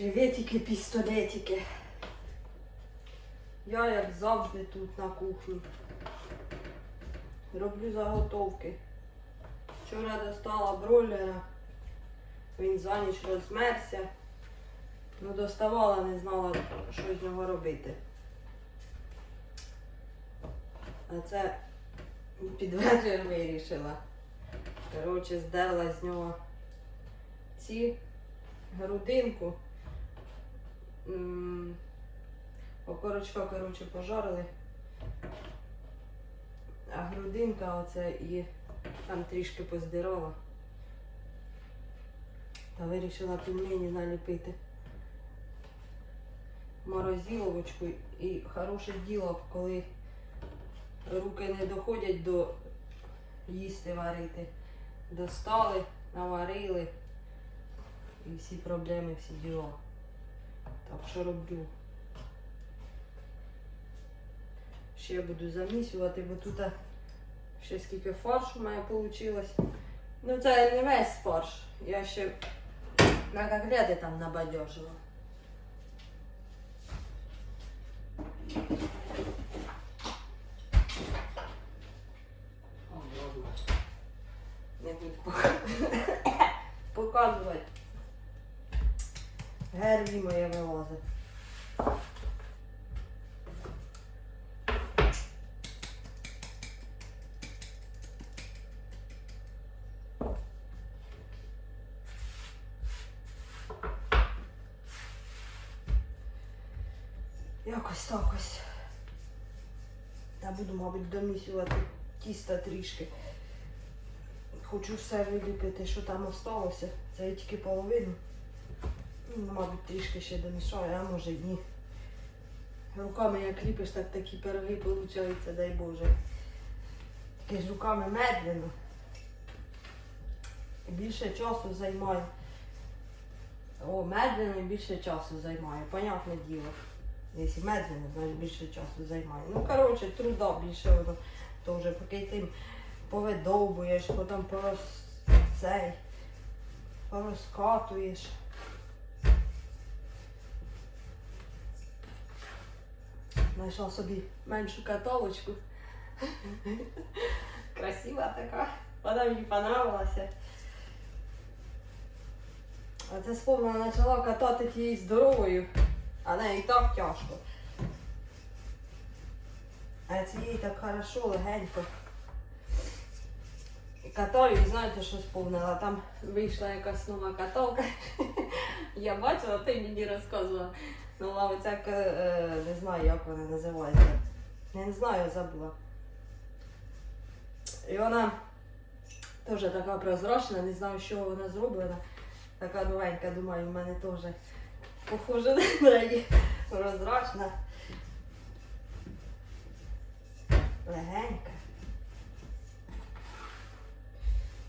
Приветики, пістолетики. Я, як завжди, тут на кухні. Роблю заготовки. Вчора достала бройлера. Він за ніч розмерся. Ну, доставала, не знала, що з нього робити. А це під вечір вирішила. Коротше, здерла з нього ці грудинку. Окорочка, коротше, пожарили. А грудинка оце і там трішки поздирала. Та вирішила пельмені наліпити. Морозиловочку і хороше діло, коли руки не доходять до їсти варити. Достали, наварили і всі проблеми, всі діла. Так що роблю. Ще буду замісювати, бо тут ще скільки фаршу у мене вийшло. Ну це не весь фарш. Я ще на котлети там набадьожила. Не буду пока- показувати. Герві моє вилазить. Якось так ось. Та буду, мабуть, домісювати тіста трішки. Хочу все виліпити, що там осталося. Це я тільки половину. Ну, мабуть, трішки ще домішаю, а може ні. Руками як ліпиш, так такі пироги получаються, дай Боже. Тільки ж руками медленно. Більше часу займає. О, медленно більше часу займає, понятне діло. Якщо медленно, значить більше часу займає. Ну, коротше, труда більше воно теж, поки ти повидовбуєш, потім порос... цей, порозкатуєш. Знайшла собі меншу каталочку. Красива така. Вона мені понравилася. А це сповна почала катати тією здоровою, а не і так тяжко. А цієї так хорошо, легенько. Катаю і знаєте, що сповнила? Там вийшла якась нова каталка. Я бачила, ти мені розказувала. Нова оця, к- е, не знаю, як вона називається. Не знаю, забула. І вона теж така прозрачна, не знаю, чого вона зроблена. Така новенька, думаю, в мене теж похожа на неї. Прозрачна. Легенька.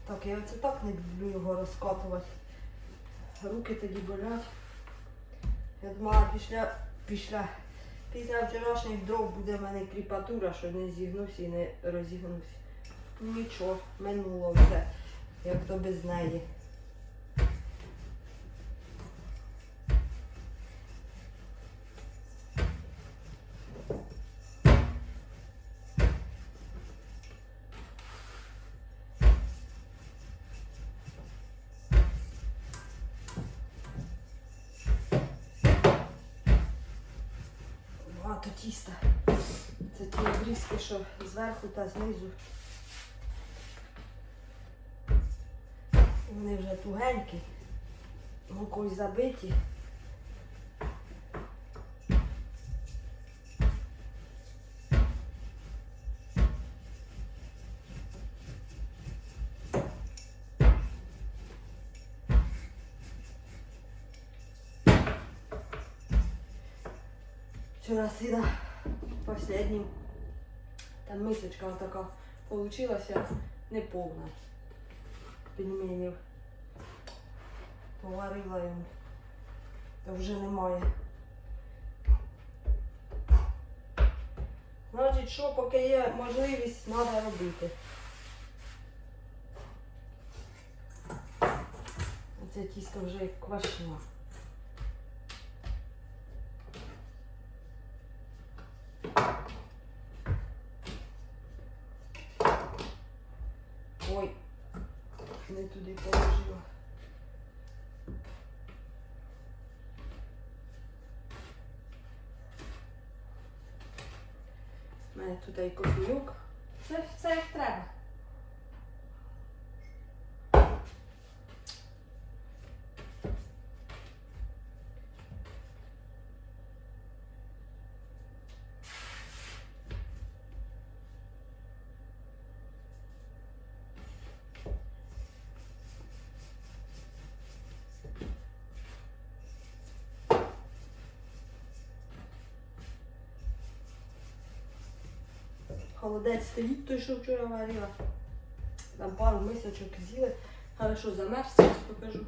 Так, я оце так не люблю його розкатувати. Руки тоді болять. Я думала, після, після, після вчорашніх дров буде в мене кріпатура, що не зігнувся і не розігнусь. Ну, Нічого, минуло все, як то без неї. Багато тіста. Це ті обрізки, що зверху та знизу. Вони вже тугенькі, мукою забиті. Вчора сина последнім. Там мисочка така получилася неповна. Пельменів. Поварила йому. Та вже немає. Значить, що поки є можливість, треба робити. Оце тісто вже як туди положила. У мене тут і кофійок. Це все як Холодець стоїть той, що вчора варила. Там пару мисочок з'їли. Хорошо замерз, зараз покажу.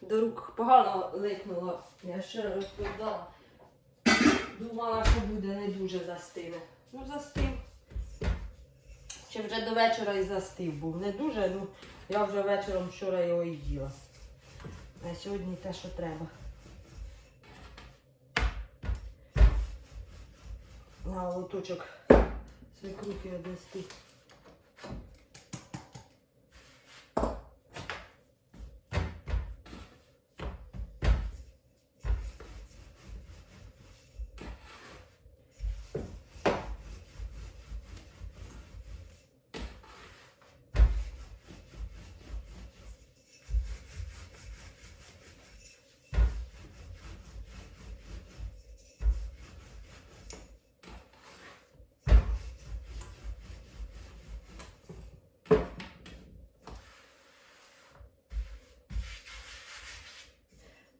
До рук погано липнуло. Я ще розповідала. Думала, що буде не дуже застине. Ну, застив. Чи вже до вечора і застив був. Не дуже, ну я вже вечором вчора його і їла. А сьогодні те, що треба. На лоточок свекрухи однести.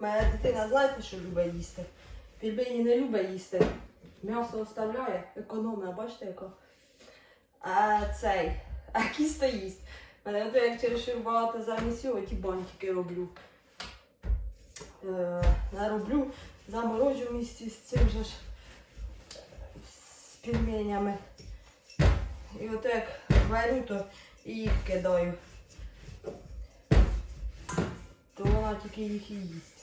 Моя дитина, знаєте, що любить їсти? Пільбині не любить їсти. М'ясо оставляє, економія, бачите яка? А цей, а кісто їсть. Мене то як через що багато замість ті бантики роблю. Е, нароблю, заморожу місці з цим же ж з пельменями. І от як варю, то і їх кидаю. То вона тільки їх і їсть.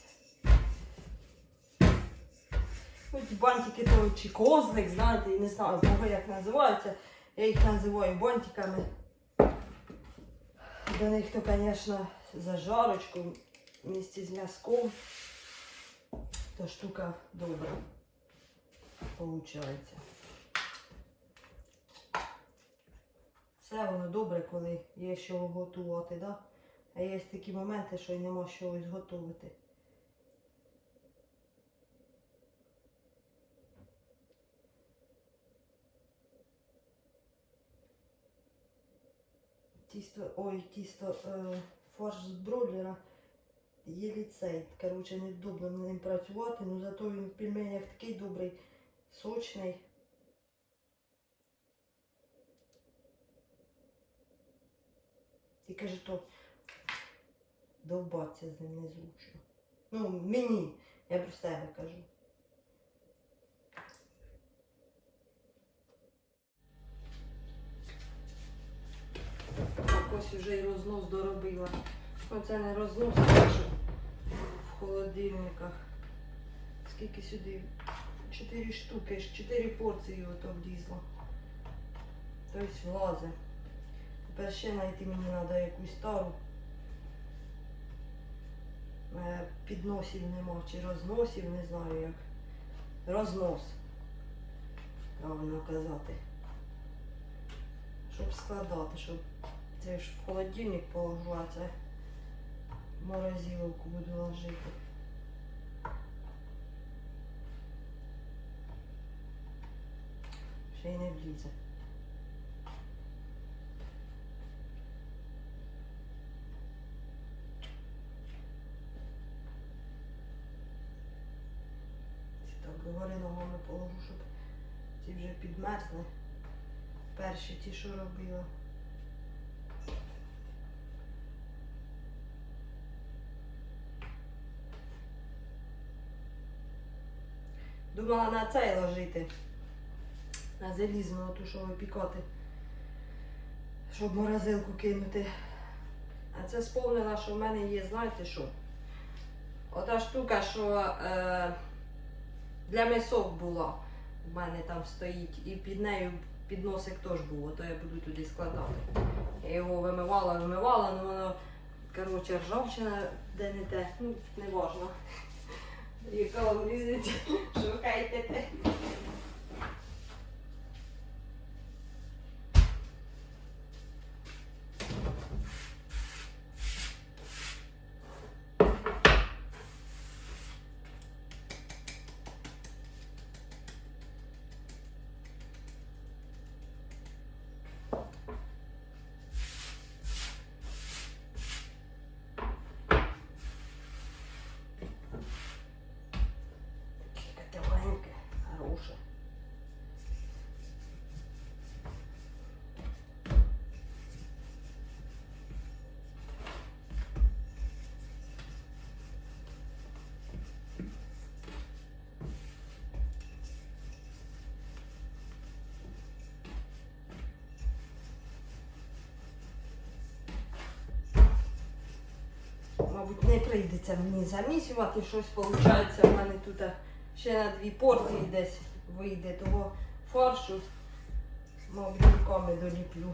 Ну, ті бантики то чи козлик, знаєте, я не знаю, кого як називаються. Я їх називаю бантиками. До них то, звісно, зажарочку вместе з м'язком. То штука добра. Получається. Все воно добре, коли є що готувати, да? А є такі моменти, що й нема що зготувати. Тісто, ой, тісто, е, фарш з бройлера єлі цей. Коротше, не добре ним працювати, але зато він в пельменях такий добрий, сочний. І каже, то довбатися з ним незручно. Ну, мені, я про себе кажу. Так ось вже й рознос доробила. Оце не рознос, а що в холодильниках. Скільки сюди? Чотири штуки, чотири порції ото влізло. Тобто влазе. Тепер ще знайти мені треба якусь стару. Е, Підносів нема, чи розносів, не знаю як. Рознос. Правильно казати. Щоб складати, щоб це ж в холодильник положу, а це в морозиловку буду ложити. Ще й не влізе. Так догори ногами положу, щоб ці вже підмерзли. Перші ті, що робила. Думала на цей ложити. На залізну ту, що випікати. Щоб в морозилку кинути. А це сповнила, що в мене є, знаєте що? Ота штука, що е, для мисок була. У мене там стоїть. І під нею підносик теж був, то я буду туди складати. Я його вимивала, вимивала, але воно, коротше, ржавчина де не те. Ну, не важно. Яка вам різниця, шукайте те. Мабуть, не прийдеться мені замісювати щось, виходить, у мене тут ще на дві порції десь вийде того фаршу. Мабуть, руками доліплю.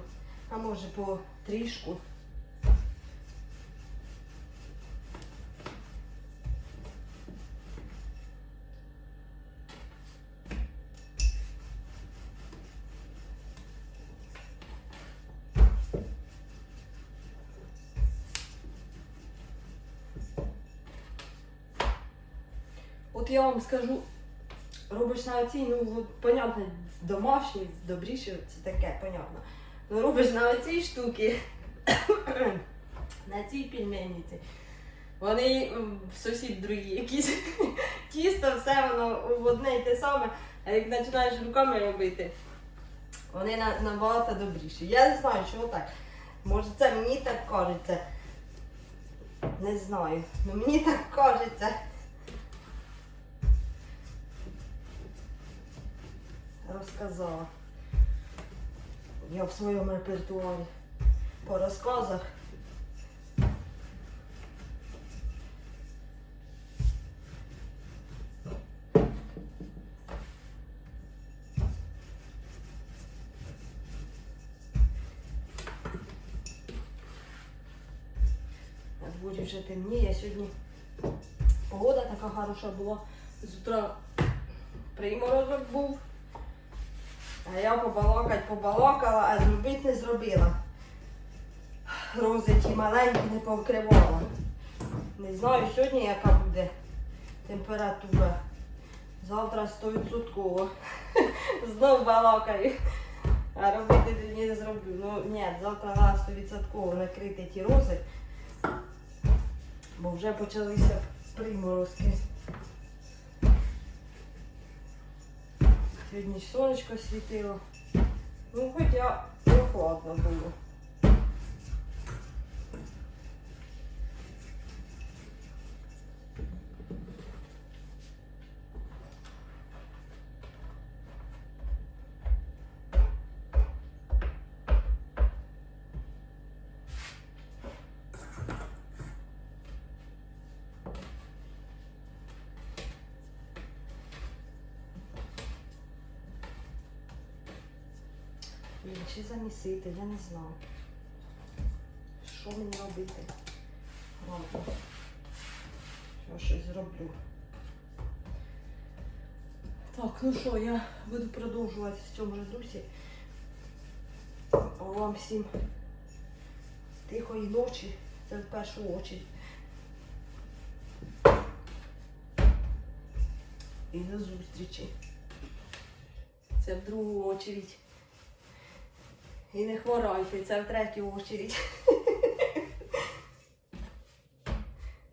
А може по трішку. Я вам скажу, робиш на оцій, ну понятно, домашній, добріше, це таке, понятно. Ну робиш на оцій штуки, на цій пельменниці. Вони сусід другі якісь. Тісто, все воно в одне й те саме. А як починаєш руками робити, вони набагато добріші. Я не знаю, чого так. Може це мені так кажеться. Не знаю. Ну мені так кажеться. Розказала. Я в своєму репертуарі по розказах. Дворі вже темніє. Сьогодні погода така хороша була. З утра приморозок був. А я побалакать побалакала, а зробити не зробила. Рози ті маленькі не повкривала. Не знаю сьогодні, яка буде температура. Завтра 100% знов балакаю. А робити тоді не зроблю. Ну ні, завтра треба 100% накрити ті рози. Бо вже почалися приморозки. Сьогодні сонечко світило. Ну, хоча прохладно було. Чи замісити, я не знаю. Що мені робити? Ладно. Я щось зроблю. Так, ну що, я буду продовжувати в цьому же дусі. Вам всім тихої ночі. Це в першу очередь. І до зустрічі. Це в другу очередь. І не хворайте, це в третю очередь.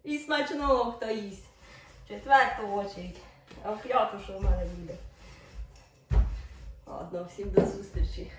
І смачного хто їсть. В четверту очередь. А в п'яту що в мене буде. Ладно, всім до зустрічі.